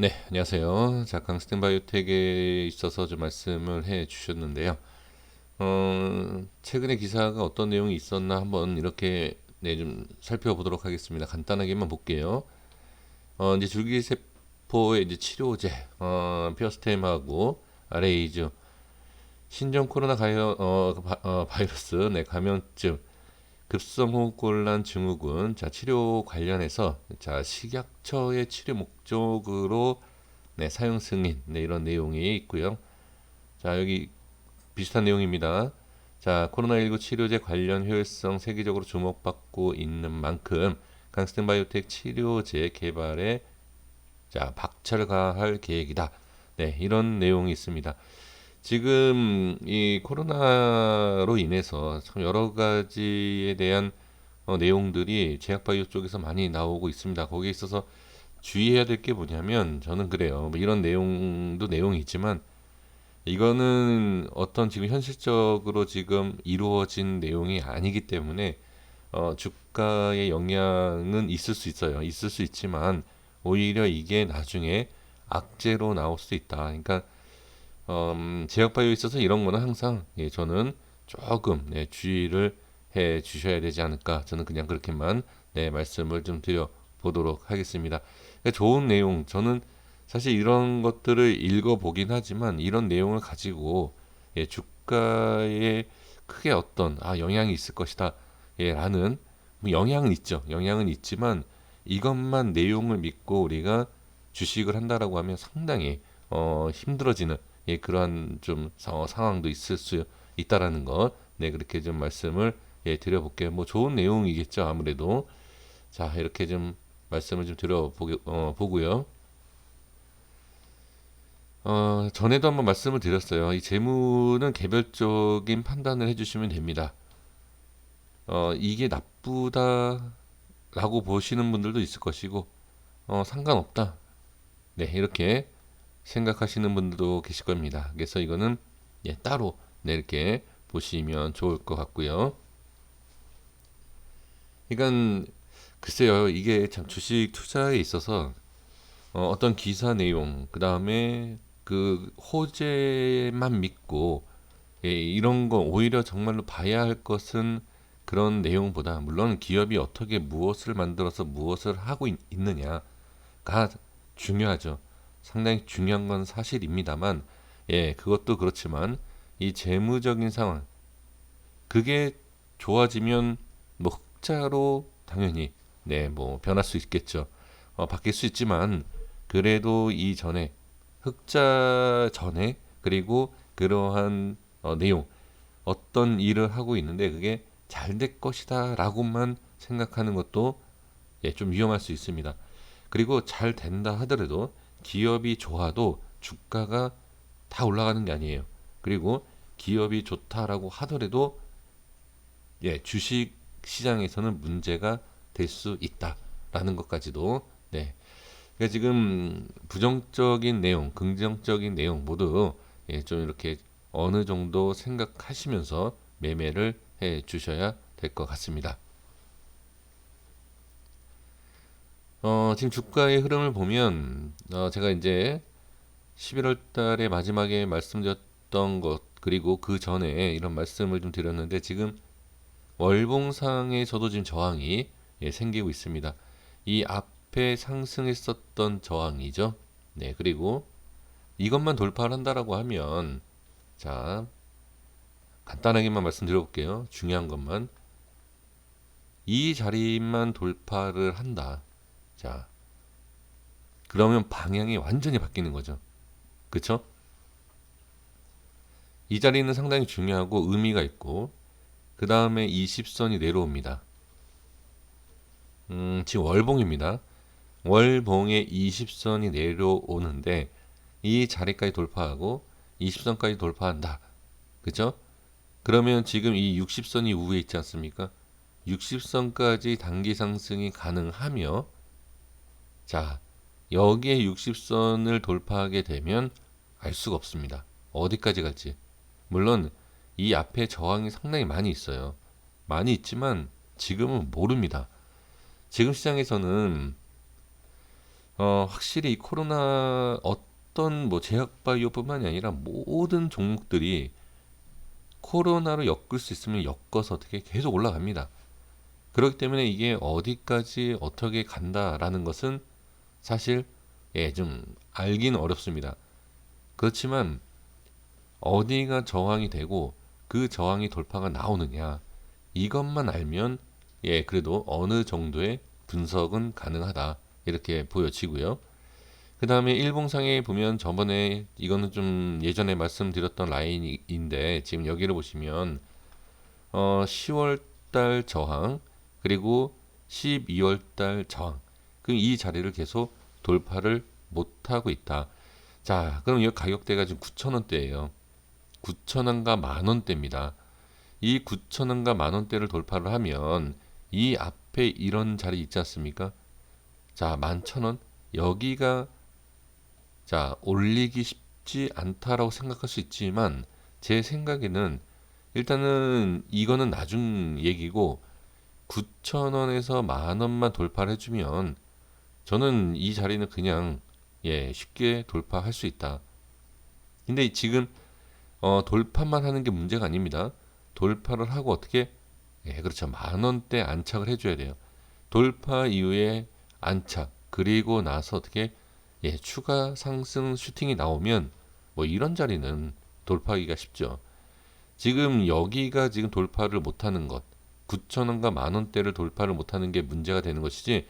네, 안녕하세요. 자, 강스텐 바이오텍에 있어서 좀 말씀을 해 주셨는데요. 어, 최근에 기사가 어떤 내용이 있었나 한번 이렇게 네, 좀 살펴보도록 하겠습니다. 간단하게만 볼게요. 어, 이제 줄기세포의 이제 치료제, 어, 피어스템하고 아레이즈, 신종 코로나 가이어, 어, 바, 어, 바이러스, 네, 감염증, 급성호흡곤란 증후군 자 치료 관련해서 자 식약처의 치료 목적으로 네, 사용 승인 네, 이런 내용이 있고요. 자 여기 비슷한 내용입니다. 자 코로나19 치료제 관련 효율성 세계적으로 주목받고 있는 만큼 강스텐 바이오텍 치료제 개발에 자 박차를 가할 계획이다. 네 이런 내용이 있습니다. 지금 이 코로나로 인해서 참 여러 가지에 대한 어, 내용들이 제약바이오 쪽에서 많이 나오고 있습니다. 거기에 있어서 주의해야 될 게 뭐냐면 저는 그래요. 뭐 이런 내용도 내용이지만 이거는 어떤 지금 현실적으로 지금 이루어진 내용이 아니기 때문에 어, 주가의 영향은 있을 수 있어요. 있을 수 있지만 오히려 이게 나중에 악재로 나올 수 있다. 그러니까 음, 제약 바이오에 있어서 이런 거는 항상 예, 저는 조금 네, 주의를 해 주셔야 되지 않을까 저는 그냥 그렇게만 네, 말씀을 좀 드려 보도록 하겠습니다. 그러니까 좋은 내용 저는 사실 이런 것들을 읽어 보긴 하지만 이런 내용을 가지고 예, 주가에 크게 어떤 아 영향이 있을 것이다 예, 라는 뭐 영향은 있죠. 영향은 있지만 이것만 내용을 믿고 우리가 주식을 한다라고 하면 상당히 어, 힘들어지는 예, 그러한 좀 상황도 있을 수 있다라는 것, 네 그렇게 좀 말씀을 예, 드려볼게요. 뭐 좋은 내용이겠죠 아무래도 자 이렇게 좀 말씀을 좀 드려보게 어. 어, 전에도 한번 말씀을 드렸어요. 이 재무는 개별적인 판단을 해주시면 됩니다. 어, 이게 나쁘다라고 보시는 분들도 있을 것이고, 어, 상관없다. 네, 이렇게 생각하시는 분들도 계실 겁니다. 그래서 이거는 예, 따로 네, 이렇게 보시면 좋을 것 같고요. 그러니까 글쎄요, 이게 참 주식 투자에 있어서 어, 어떤 기사 내용, 그 다음에 그 호재만 믿고 예, 이런 거 오히려 정말로 봐야 할 것은 그런 내용보다 물론 기업이 어떻게 무엇을 만들어서 무엇을 하고 있, 느냐가 중요하죠. 상당히 중요한 건 사실입니다만, 예, 그것도 그렇지만 이 재무적인 상황 그게 좋아지면 뭐 흑자로 당연히 네, 뭐 변할 수 있겠죠. 어, 바뀔 수 있지만 그래도 이 전에 흑자 전에 그리고 그러한 어, 내용 어떤 일을 하고 있는데 그게 잘 될 것이다라고만 생각하는 것도 예, 좀 위험할 수 있습니다. 그리고 잘 된다 하더라도 기업이 좋아도 주가가 다 올라가는 게 아니에요. 그리고 기업이 좋다라고 하더라도 예, 주식 시장에서는 문제가 될 수 있다라는 것까지도 네. 그러니까 지금 부정적인 내용, 긍정적인 내용 모두 예, 좀 이렇게 어느 정도 생각하시면서 매매를 해 주셔야 될 것 같습니다. 어, 지금 주가의 흐름을 보면 어, 제가 이제 11월 달에 마지막에 말씀드렸던 것 그리고 그 전에 이런 말씀을 좀 드렸는데 지금 월봉상에 저도 지금 저항이 예, 생기고 있습니다. 이 앞에 상승했었던 저항이죠. 네, 그리고 이것만 돌파를 한다라고 하면 자 간단하게만 말씀드려볼게요. 중요한 것만 이 자리만 돌파를 한다. 자, 그러면 방향이 완전히 바뀌는 거죠. 그쵸? 이 자리는 상당히 중요하고 의미가 있고, 그 다음에 20선이 내려옵니다. 음, 지금 월봉입니다. 월봉에 20선이 내려오는데, 이 자리까지 돌파하고, 20선까지 돌파한다. 그죠? 그러면 지금 이 60선이 우에 있지 않습니까? 60선까지 단기 상승이 가능하며, 자, 여기에 60선을 돌파하게 되면 알 수가 없습니다. 어디까지 갈지. 물론 이 앞에 저항이 상당히 많이 있어요. 많이 있지만 지금은 모릅니다. 지금 시장에서는 어, 확실히 이 코로나 어떤 뭐 제약바이오뿐만이 아니라 모든 종목들이 코로나로 엮을 수 있으면 엮어서 어떻게 계속 올라갑니다. 그렇기 때문에 이게 어디까지 어떻게 간다라는 것은 사실 예, 좀 알기는 어렵습니다. 그렇지만 어디가 저항이 되고 그 저항이 돌파가 나오느냐 이것만 알면 예, 그래도 어느 정도의 분석은 가능하다. 이렇게 보여지고요. 그 다음에 일봉상에 보면 저번에 이거는 좀 예전에 말씀드렸던 라인인데 지금 여기를 보시면 어 10월 달 저항 그리고 12월 달 저항 그이 자리를 계속 돌파를 못 하고 있다. 자, 그럼 이 가격대가 지금 9,000원대예요. 9,000원과 만 원대입니다. 이 9,000원과 만 원대를 돌파를 하면 이 앞에 이런 자리 있지 않습니까? 자, 11,000원. 여기가 자, 올리기 쉽지 않다라고 생각할 수 있지만 제 생각에는 일단은 이거는 나중 얘기고 9,000원에서 만 원만 돌파를 해주면 저는 이 자리는 그냥 예, 쉽게 돌파할 수 있다. 근데 지금 어, 돌파만 하는 게 문제가 아닙니다. 돌파를 하고 어떻게 예, 그렇죠. 만 원대 안착을 해줘야 돼요. 돌파 이후에 안착 그리고 나서 어떻게 예, 추가 상승 슈팅이 나오면 뭐 이런 자리는 돌파하기가 쉽죠. 지금 여기가 지금 돌파를 못하는 것, 9천 원과 만 원대를 돌파를 못하는 게 문제가 되는 것이지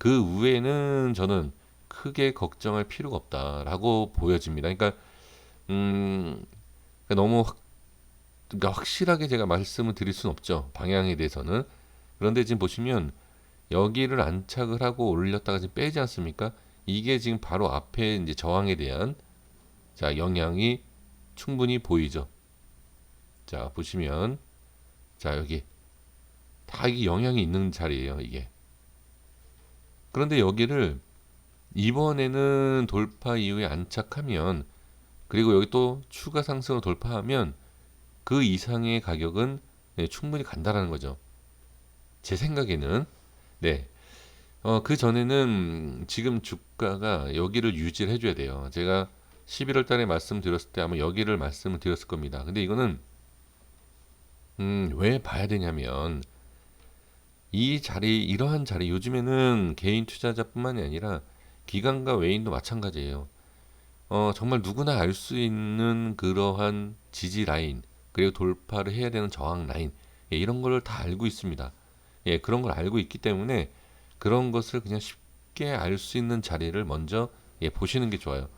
그 위에는 저는 크게 걱정할 필요가 없다라고 보여집니다. 그러니까 음 그러니까 너무 확, 그러니까 확실하게 제가 말씀을 드릴 수는 없죠. 방향에 대해서는 그런데 지금 보시면 여기를 안착을 하고 올렸다가 지금 빼지 않습니까? 이게 지금 바로 앞에 이제 저항에 대한 자 영향이 충분히 보이죠. 자 보시면 자 여기 다 이게 영향이 있는 자리예요 이게. 그런데 여기를 이번에는 돌파 이후에 안착하면 그리고 여기 또 추가 상승을 돌파하면 그 이상의 가격은 네, 충분히 간다라는 거죠. 제 생각에는 네. 어, 그 전에는 지금 주가가 여기를 유지를 해줘야 돼요. 제가 11월 달에 말씀드렸을 때 아마 여기를 말씀을 드렸을 겁니다. 근데 이거는 음, 왜 봐야 되냐면 이 자리 이러한 자리 요즘에는 개인 투자자뿐만이 아니라 기관과 외인도 마찬가지예요. 어, 정말 누구나 알 수 있는 그러한 지지 라인 그리고 돌파를 해야 되는 저항 라인 예, 이런 걸 다 알고 있습니다. 예, 그런 걸 알고 있기 때문에 그런 것을 그냥 쉽게 알 수 있는 자리를 먼저 예, 보시는 게 좋아요.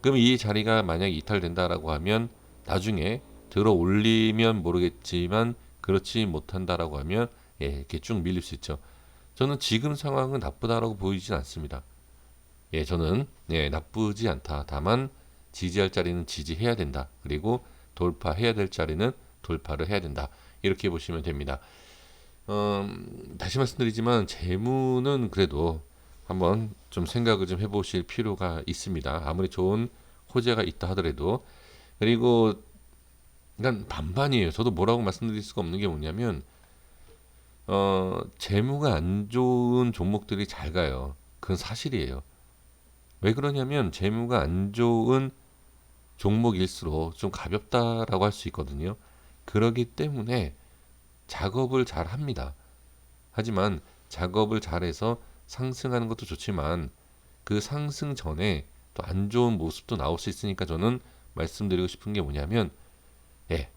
그럼 이 자리가 만약 이탈된다라고 하면 나중에 들어 올리면 모르겠지만 그렇지 못한다라고 하면 예, 이렇게 쭉 밀릴 수 있죠. 저는 지금 상황은 나쁘다라고 보이진 않습니다. 예, 저는 예, 나쁘지 않다. 다만 지지할 자리는 지지해야 된다. 그리고 돌파해야 될 자리는 돌파를 해야 된다. 이렇게 보시면 됩니다. 음, 다시 말씀드리지만 재무는 그래도 한번 좀 생각을 좀 해보실 필요가 있습니다. 아무리 좋은 호재가 있다 하더라도 그리고 난 반반이에요. 저도 뭐라고 말씀드릴 수가 없는 게 뭐냐면 어, 재무가 안 좋은 종목들이 잘 가요. 그건 사실이에요. 왜 그러냐면 재무가 안 좋은 종목일수록 좀 가볍다라고 할 수 있거든요. 그러기 때문에 작업을 잘 합니다. 하지만 작업을 잘해서 상승하는 것도 좋지만 그 상승 전에 또 안 좋은 모습도 나올 수 있으니까 저는 말씀드리고 싶은 게 뭐냐면 예,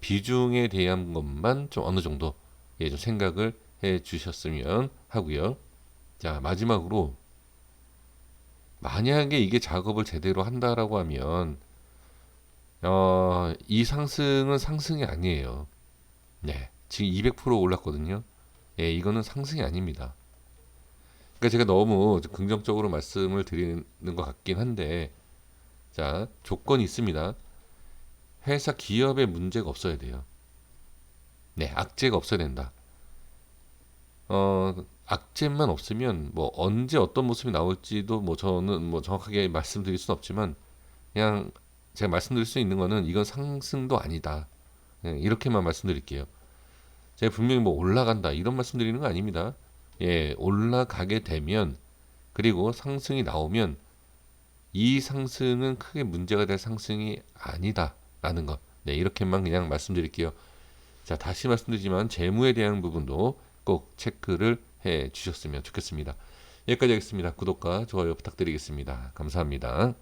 비중에 대한 것만 좀 어느 정도 예, 좀 생각을 해 주셨으면 하고요. 자, 마지막으로 만약에 이게 작업을 제대로 한다라고 하면 어, 이 상승은 상승이 아니에요. 네. 지금 200% 올랐거든요. 예, 이거는 상승이 아닙니다. 그러니까 제가 너무 긍정적으로 말씀을 드리는 것 같긴 한데, 자, 조건이 있습니다. 회사 기업에 문제가 없어야 돼요. 네, 악재가 없어야 된다. 어, 악재만 없으면 뭐 언제 어떤 모습이 나올지도 뭐 저는 뭐 정확하게 말씀드릴 수는 없지만 그냥 제가 말씀드릴 수 있는 거는 이건 상승도 아니다. 네, 이렇게만 말씀드릴게요. 제가 분명히 뭐 올라간다 이런 말씀드리는 거 아닙니다. 예, 올라가게 되면 그리고 상승이 나오면 이 상승은 크게 문제가 될 상승이 아니다라는 것. 네, 이렇게만 그냥 말씀드릴게요. 자, 다시 말씀드리지만 재무에 대한 부분도 꼭 체크를 해 주셨으면 좋겠습니다. 여기까지 하겠습니다. 구독과 좋아요 부탁드리겠습니다. 감사합니다.